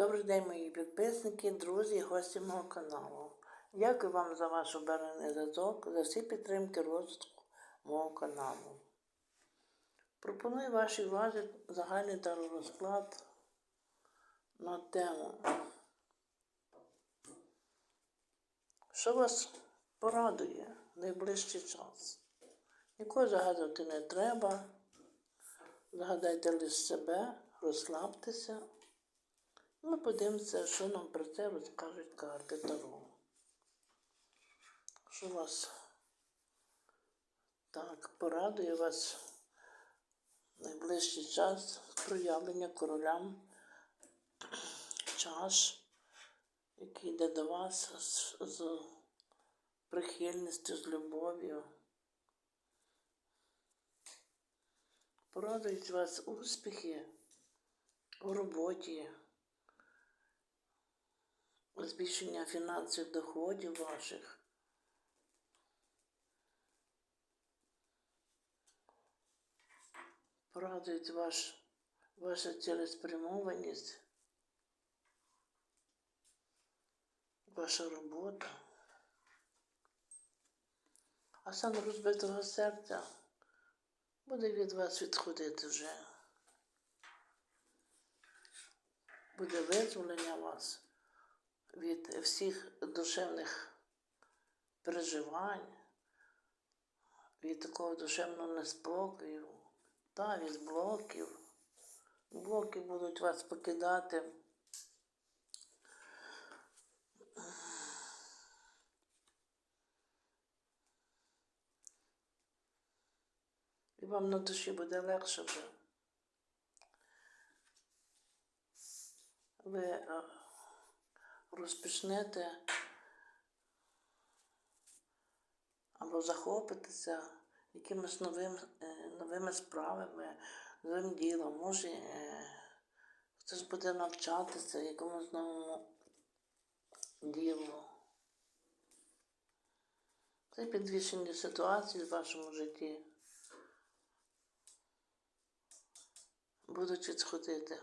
Добрий день, мої підписники, друзі і гості мого каналу. Дякую вам за ваш обраний зв'язок, за всі підтримки розвитку мого каналу. Пропоную вашій увазі загальний розклад на тему. Що вас порадує в найближчий час? Нікого загадувати не треба. Загадайте лише себе, розслабтеся. Ми подивимося, що нам про це розкажуть карти Таро. Що вас так порадує вас найближчий час проявлення королям чаш, який йде до вас з, з прихильністю, з любов'ю. Порадують вас успіхи у роботі, збільшення фінансових доходів ваших. Порадують ваш, ваша цілеспрямованість, ваша робота. А сам розбитого серця буде від вас відходити вже. Буде визволення вас від всіх душевних переживань, від такого душевного неспокою, та від блоків. Блоки будуть вас покидати. І вам на душі буде легше. Ви е, розпочнете або захопитеся якимись новим, е, новими справами, новим ділом. Може, е, хтось буде навчатися якомусь новому ділу. Це підвищення ситуації в вашому житті. Будуть відходити.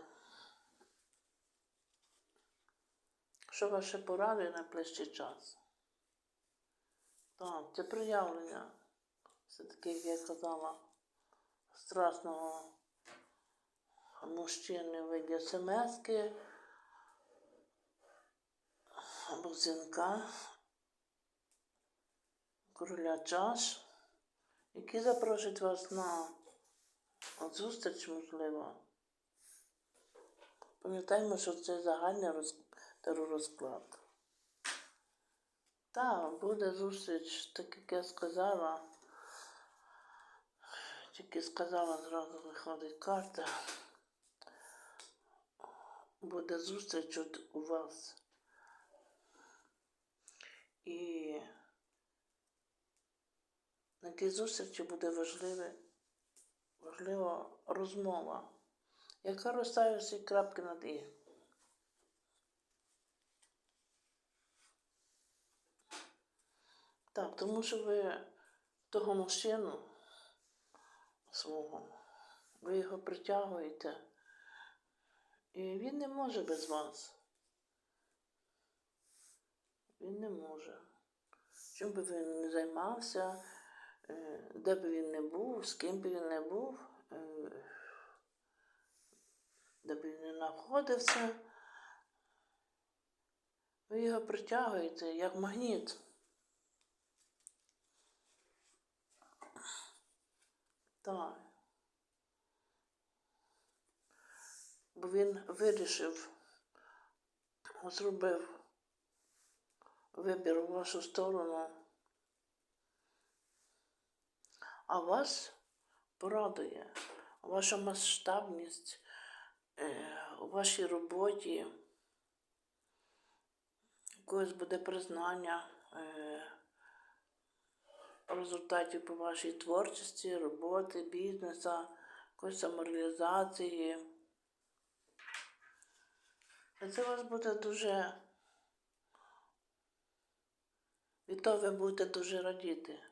Що ваше порадує на ближчий час? Так, це проявлення. Все-таки, як я казала, страшного мужчини в виді смски або дзвінка, короля чаш, які запрошують вас на зустріч, можливо. Пам'ятаємо, що це загальний роз... теророзклад. Так, буде зустріч, так як я сказала. Тільки сказала, зразу виходить карта. Буде зустріч от у вас. І на тій зустрічі буде важливе, важлива розмова, яка розставить всі крапки над «і». Так, тому що ви того мужчину свого, ви його притягуєте, і він не може без вас. Він не може. Чим би він не займався, е, де би він не був, з ким би він не був, е, де би він не знаходився, ви його притягуєте як магніт. Так. Бо він вирішив, зробив вибір у вашу сторону, а вас порадує ваша масштабність е, у вашій роботі, у когось буде признання. Результатів по вашій творчості, роботи, бізнесу, якоїсь самореалізації. Це у вас буде дуже. Від того ви будете дуже радіти.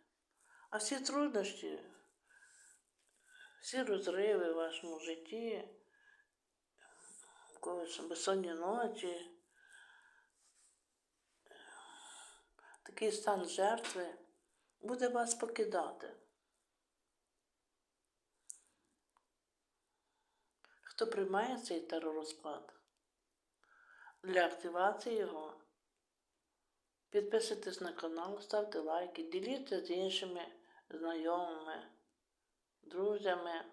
А всі труднощі, всі розриви в вашому житті, когось безсонні ночі. Такий стан жертви буде вас покидати. Хто приймає цей теророзклад? Для активації його підписуйтесь на канал, ставте лайки, діліться з іншими знайомими, друзями.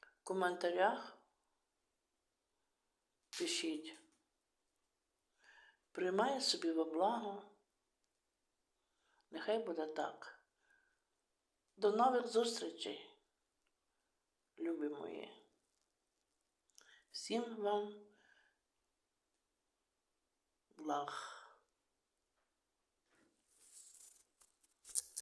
В коментарях пишіть. Приймає собі во благо. Нехай буде так. До нових зустрічей, любі мої. Всім вам благ.